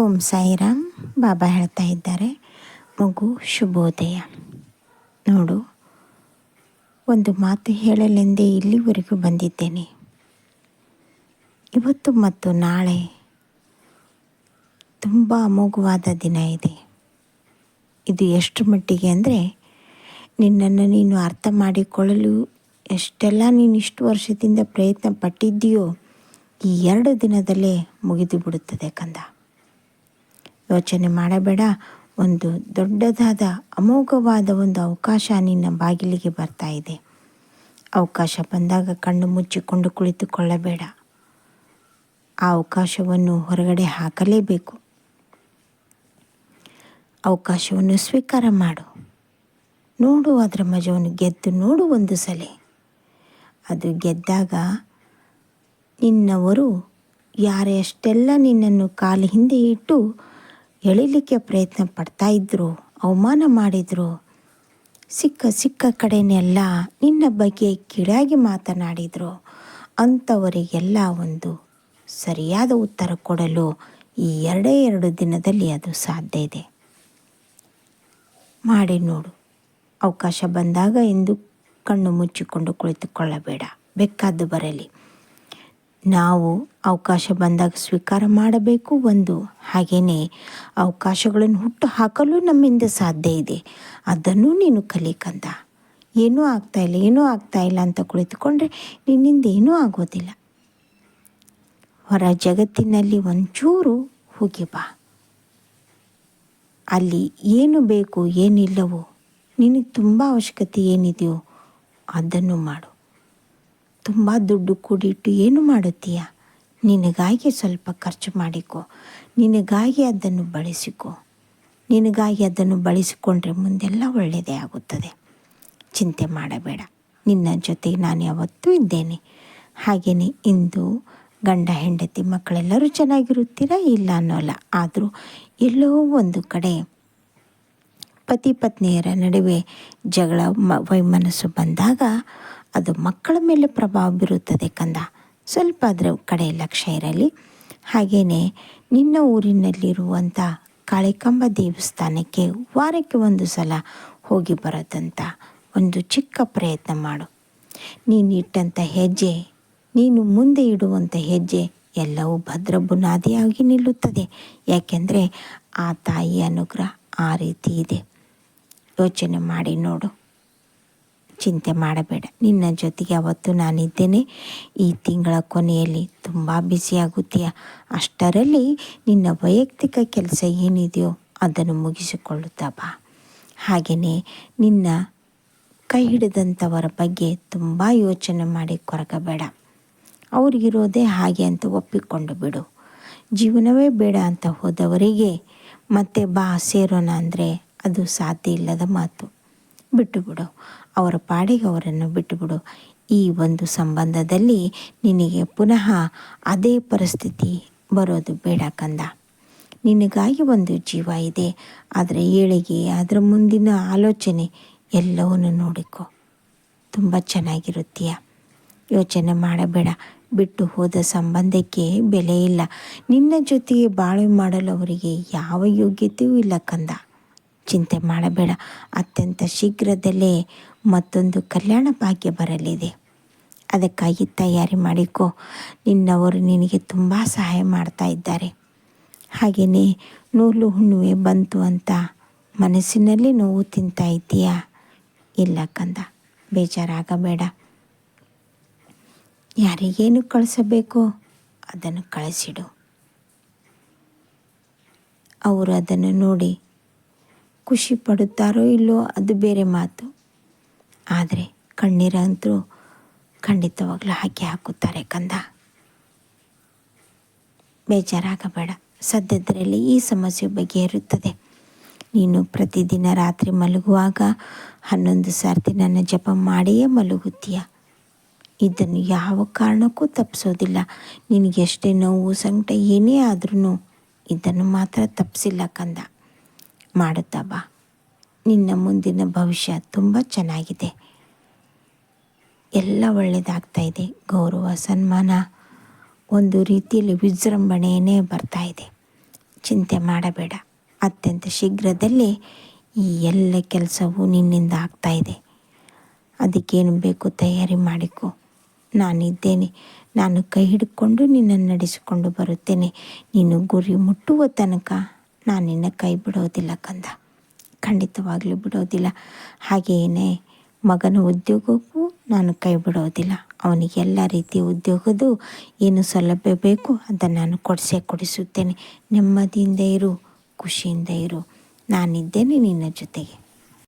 ಓಂ ಸಾಯಿರಾಮ್, ಬಾಬಾ ಹೇಳ್ತಾ ಇದ್ದಾರೆ. ಮಗು ಶುಭೋದಯ. ನೋಡು, ಒಂದು ಮಾತು ಹೇಳಲೆಂದೇ ಇಲ್ಲಿವರೆಗೂ ಬಂದಿದ್ದೇನೆ. ಇವತ್ತು ಮತ್ತು ನಾಳೆ ತುಂಬ ಅಮೋಘವಾದ ದಿನ ಇದೆ. ಇದು ಎಷ್ಟು ಮಟ್ಟಿಗೆ ಅಂದರೆ, ನಿನ್ನನ್ನು ನೀನು ಅರ್ಥ ಮಾಡಿಕೊಳ್ಳಲು ಎಷ್ಟೆಲ್ಲ ನೀನು ಇಷ್ಟು ವರ್ಷದಿಂದ ಪ್ರಯತ್ನ ಪಟ್ಟಿದ್ದೀಯೋ, ಈ ಎರಡು ದಿನದಲ್ಲೇ ಮುಗಿದು ಬಿಡುತ್ತದೆ ಕಂದ. ಯೋಚನೆ ಮಾಡಬೇಡ. ಒಂದು ದೊಡ್ಡದಾದ ಅಮೋಘವಾದ ಒಂದು ಅವಕಾಶ ನಿನ್ನ ಬಾಗಿಲಿಗೆ ಬರ್ತಾ ಇದೆ. ಅವಕಾಶ ಬಂದಾಗ ಕಣ್ಣು ಮುಚ್ಚಿಕೊಂಡು ಕುಳಿತುಕೊಳ್ಳಬೇಡ. ಆ ಅವಕಾಶವನ್ನು ಹೊರಗಡೆ ಹಾಕಲೇಬೇಕು. ಅವಕಾಶವನ್ನು ಸ್ವೀಕಾರ ಮಾಡು. ನೋಡು ಅದರ ಮಜವನ್ನು ಗೆದ್ದು ನೋಡು ಒಂದು ಸಲ. ಅದು ಗೆದ್ದಾಗ ನಿನ್ನವರು ಯಾರೆಷ್ಟೆಲ್ಲ ನಿನ್ನನ್ನು ಕಾಲು ಹಿಂದೆ ಇಟ್ಟು ಎಳಿಲಿಕ್ಕೆ ಪ್ರಯತ್ನ ಪಡ್ತಾ ಇದ್ದರು ಅವಮಾನ ಮಾಡಿದ್ರು. ಸಿಕ್ಕ ಸಿಕ್ಕ ಕಡೆನೆಲ್ಲ ನಿನ್ನ ಬಗ್ಗೆ ಕಿಡಾಗಿ ಮಾತನಾಡಿದ್ರು. ಅಂಥವರಿಗೆಲ್ಲ ಒಂದು ಸರಿಯಾದ ಉತ್ತರ ಕೊಡಲು ಈ ಎರಡೇ ಎರಡು ದಿನದಲ್ಲಿ ಅದು ಸಾಧ್ಯ ಇದೆ. ಮಾಡಿ ನೋಡು. ಅವಕಾಶ ಬಂದಾಗ ಎಂದು ಕಣ್ಣು ಮುಚ್ಚಿಕೊಂಡು ಕುಳಿತುಕೊಳ್ಳಬೇಡ. ಬೇಕಾದ್ದು ಬರಲಿ. ನಾವು ಅವಕಾಶ ಬಂದಾಗ ಸ್ವೀಕಾರ ಮಾಡಬೇಕು ಒಂದು. ಹಾಗೆಯೇ ಅವಕಾಶಗಳನ್ನು ಹುಟ್ಟು ಹಾಕಲು ನಮ್ಮಿಂದ ಸಾಧ್ಯ ಇದೆ. ಅದನ್ನು ನೀನು ಕಲಿಕಂದ. ಏನೂ ಆಗ್ತಾಯಿಲ್ಲ ಏನೂ ಆಗ್ತಾ ಇಲ್ಲ ಅಂತ ಕುಳಿತುಕೊಂಡ್ರೆ ನಿನ್ನಿಂದ ಏನೂ ಆಗೋದಿಲ್ಲ. ಹೊರ ಜಗತ್ತಿನಲ್ಲಿ ಒಂಚೂರು ಹೋಗಿ ಬಾ. ಅಲ್ಲಿ ಏನು ಬೇಕು ಏನಿಲ್ಲವೋ, ನಿನಗೆ ತುಂಬ ಅವಶ್ಯಕತೆ ಏನಿದೆಯೋ ಅದನ್ನು ಮಾಡು. ತುಂಬ ದುಡ್ಡು ಕೂಡಿಟ್ಟು ಏನು ಮಾಡುತ್ತೀಯ? ನಿನಗಾಗಿ ಸ್ವಲ್ಪ ಖರ್ಚು ಮಾಡಿಕೊ. ನಿನಗಾಗಿ ಅದನ್ನು ಬಳಸಿಕೊ. ನಿನಗಾಗಿ ಅದನ್ನು ಬಳಸಿಕೊಂಡ್ರೆ ಮುಂದೆಲ್ಲ ಒಳ್ಳೆಯದೇ ಆಗುತ್ತದೆ. ಚಿಂತೆ ಮಾಡಬೇಡ. ನಿನ್ನ ಜೊತೆ ನಾನು ಯಾವತ್ತೂ ಇದ್ದೇನೆ. ಹಾಗೆಯೇ ಇಂದು ಗಂಡ ಹೆಂಡತಿ ಮಕ್ಕಳೆಲ್ಲರೂ ಚೆನ್ನಾಗಿರುತ್ತೀರಾ ಇಲ್ಲ ಅನ್ನೋಲ್ಲ. ಆದರೂ ಎಲ್ಲೋ ಒಂದು ಕಡೆ ಪತಿ ಪತ್ನಿಯರ ನಡುವೆ ಜಗಳ ಮ ವೈಮನಸ್ಸು ಬಂದಾಗ ಅದು ಮಕ್ಕಳ ಮೇಲೆ ಪ್ರಭಾವ ಬೀರುತ್ತದೆ ಕಂದ. ಸ್ವಲ್ಪ ಅದರ ಕಡೆ ಲಕ್ಷ್ಯ ಇರಲಿ. ಹಾಗೆಯೇ ನಿನ್ನ ಊರಿನಲ್ಲಿರುವಂಥ ಕಾಳಿಕಂಬ ದೇವಸ್ಥಾನಕ್ಕೆ ವಾರಕ್ಕೆ ಒಂದು ಸಲ ಹೋಗಿ ಬರೋದಂತ ಒಂದು ಚಿಕ್ಕ ಪ್ರಯತ್ನ ಮಾಡು. ನೀನು ಇಟ್ಟಂಥ ಹೆಜ್ಜೆ, ನೀನು ಮುಂದೆ ಇಡುವಂಥ ಹೆಜ್ಜೆ ಎಲ್ಲವೂ ಭದ್ರ ಬುನಾದಿಯಾಗಿ ನಿಲ್ಲುತ್ತದೆ. ಯಾಕೆಂದರೆ ಆ ತಾಯಿಯ ಅನುಗ್ರಹ ಆ ರೀತಿ ಇದೆ. ಯೋಚನೆ ಮಾಡಿ ನೋಡು. ಚಿಂತೆ ಮಾಡಬೇಡ. ನಿನ್ನ ಜೊತೆಗೆ ಅವತ್ತು ನಾನಿದ್ದೇನೆ. ಈ ತಿಂಗಳ ಕೊನೆಯಲ್ಲಿ ತುಂಬ ಬ್ಯುಸಿಯಾಗುತ್ತೀಯ ಅಷ್ಟರಲ್ಲಿ ನಿನ್ನ ವೈಯಕ್ತಿಕ ಕೆಲಸ ಏನಿದೆಯೋ ಅದನ್ನು ಮುಗಿಸಿಕೊಳ್ಳುತ್ತಾ ಬಾ. ಹಾಗೆಯೇ ನಿನ್ನ ಕೈ ಹಿಡಿದಂಥವರ ಬಗ್ಗೆ ತುಂಬ ಯೋಚನೆ ಮಾಡಿ ಕೊರಗಬೇಡ ಅವ್ರಿಗಿರೋದೇ ಹಾಗೆ ಅಂತ ಒಪ್ಪಿಕೊಂಡು ಬಿಡು. ಜೀವನವೇ ಬೇಡ ಅಂತ ಹೋದವರಿಗೆ ಮತ್ತೆ ಬಾ ಸೇರೋಣ ಅಂದರೆ ಅದು ಸಾಧ್ಯ ಇಲ್ಲದ ಮಾತು. ಬಿಟ್ಟು ಬಿಡು. ಅವರ ಪಾಡಿಗೆ ಅವರನ್ನು ಬಿಟ್ಟುಬಿಡು. ಈ ಒಂದು ಸಂಬಂಧದಲ್ಲಿ ನಿನಗೆ ಪುನಃ ಅದೇ ಪರಿಸ್ಥಿತಿ ಬರೋದು ಬೇಡ ಕಂದ. ನಿನಗಾಗಿ ಒಂದು ಜೀವ ಇದೆ. ಅದರ ಏಳಿಗೆ ಅದರ ಮುಂದಿನ ಆಲೋಚನೆ ಎಲ್ಲವನ್ನು ನೋಡಿಕೊ. ತುಂಬ ಚೆನ್ನಾಗಿರುತ್ತೀಯ. ಯೋಚನೆ ಮಾಡಬೇಡ. ಬಿಟ್ಟು ಹೋದ ಸಂಬಂಧಕ್ಕೆ ಬೆಲೆ ಇಲ್ಲ. ನಿನ್ನ ಜೊತೆಗೆ ಬಾಳೆ ಮಾಡಲು ಅವರಿಗೆ ಯಾವ ಯೋಗ್ಯತೆಯೂ ಇಲ್ಲ ಕಂದ. ಚಿಂತೆ ಮಾಡಬೇಡ. ಅತ್ಯಂತ ಶೀಘ್ರದಲ್ಲೇ ಮತ್ತೊಂದು ಕಲ್ಯಾಣ ಭಾಗ್ಯ ಬರಲಿದೆ. ಅದಕ್ಕಾಗಿ ತಯಾರಿ ಮಾಡಿಕೋ. ನಿನ್ನವರು ನಿನಗೆ ತುಂಬ ಸಹಾಯ ಮಾಡ್ತಾ ಇದ್ದಾರೆ. ಹಾಗೆಯೇ ನೂಲು ಹುಣ್ಣುವೆ ಬಂತು ಅಂತ ಮನಸ್ಸಿನಲ್ಲಿ ನೋವು ತಿಂತಾ ಇದ್ದೀಯಾ? ಇಲ್ಲ ಕಂದ, ಬೇಜಾರಾಗಬೇಡ. ಯಾರಿಗೇನು ಕಳಿಸಬೇಕು ಅದನ್ನು ಕಳಿಸಿಡು. ಅವರು ಅದನ್ನು ನೋಡಿ ಖುಷಿ ಪಡುತ್ತಾರೋ ಇಲ್ಲೋ ಅದು ಬೇರೆ ಮಾತು. ಆದರೆ ಕಣ್ಣೀರಂತೂ ಖಂಡಿತವಾಗ್ಲೂ ಹಾಕಿ ಹಾಕುತ್ತಾರೆ ಕಂದ. ಬೇಜಾರಾಗಬೇಡ. ಸದ್ಯದರಲ್ಲಿ ಈ ಸಮಸ್ಯೆ ಬಗೆಹರುತ್ತದೆ ನೀನು ಪ್ರತಿದಿನ ರಾತ್ರಿ ಮಲಗುವಾಗ ಹನ್ನೊಂದು ಸರ್ತಿ ನನ್ನ ಜಪ ಮಾಡಿಯೇ ಮಲಗುತ್ತೀಯ. ಇದನ್ನು ಯಾವ ಕಾರಣಕ್ಕೂ ತಪ್ಪಿಸೋದಿಲ್ಲ ನಿನಗೆಷ್ಟೇ ನೋವು, ಸಂಕಟ ಏನೇ ಆದ್ರೂ ಇದನ್ನು ಮಾತ್ರ ತಪ್ಪಿಸಿಲ್ಲ ಕಂದ. ಮಾಡುತ್ತಾ ಬಾ ನಿನ್ನ ಮುಂದಿನ ಭವಿಷ್ಯ ತುಂಬ ಚೆನ್ನಾಗಿದೆ. ಎಲ್ಲ ಒಳ್ಳೆಯದಾಗ್ತಾ ಇದೆ. ಗೌರವ, ಸನ್ಮಾನ ಒಂದು ರೀತಿಯಲ್ಲಿ ವಿಜೃಂಭಣೆಯೇ ಬರ್ತಾ ಇದೆ. ಚಿಂತೆ ಮಾಡಬೇಡ. ಅತ್ಯಂತ ಶೀಘ್ರದಲ್ಲೇ ಈ ಎಲ್ಲ ಕೆಲಸವೂ ನಿನ್ನಿಂದ ಆಗ್ತಾ ಇದೆ. ಅದಕ್ಕೇನು ಬೇಕು ತಯಾರಿ ಮಾಡಿಕೊ. ನಾನಿದ್ದೇನೆ. ನಾನು ಕೈ ಹಿಡ್ಕೊಂಡು ನಿನ್ನನ್ನು ನಡೆಸಿಕೊಂಡು ಬರುತ್ತೇನೆ. ನೀನು ಗುರಿ ಮುಟ್ಟುವ ತನಕ ನಾನು ನಿನ್ನ ಕೈ ಬಿಡೋದಿಲ್ಲ ಕಂದ. ಖಂಡಿತವಾಗಲೂ ಬಿಡೋದಿಲ್ಲ. ಹಾಗೆಯೇ ಮಗನ ಉದ್ಯೋಗಕ್ಕೂ ನಾನು ಕೈ ಬಿಡೋದಿಲ್ಲ. ಅವನಿಗೆ ಎಲ್ಲ ರೀತಿಯ ಉದ್ಯೋಗದ್ದು ಏನು ಸೌಲಭ್ಯ ಬೇಕು ಅದನ್ನು ನಾನು ಕೊಡಿಸೇ, ಕೊಡಿಸುತ್ತೇನೆ. ನೆಮ್ಮದಿಯಿಂದ ಇರು, ಖುಷಿಯಿಂದ ಇರು. ನಾನಿದ್ದೇನೆ ನಿನ್ನ ಜೊತೆಗೆ.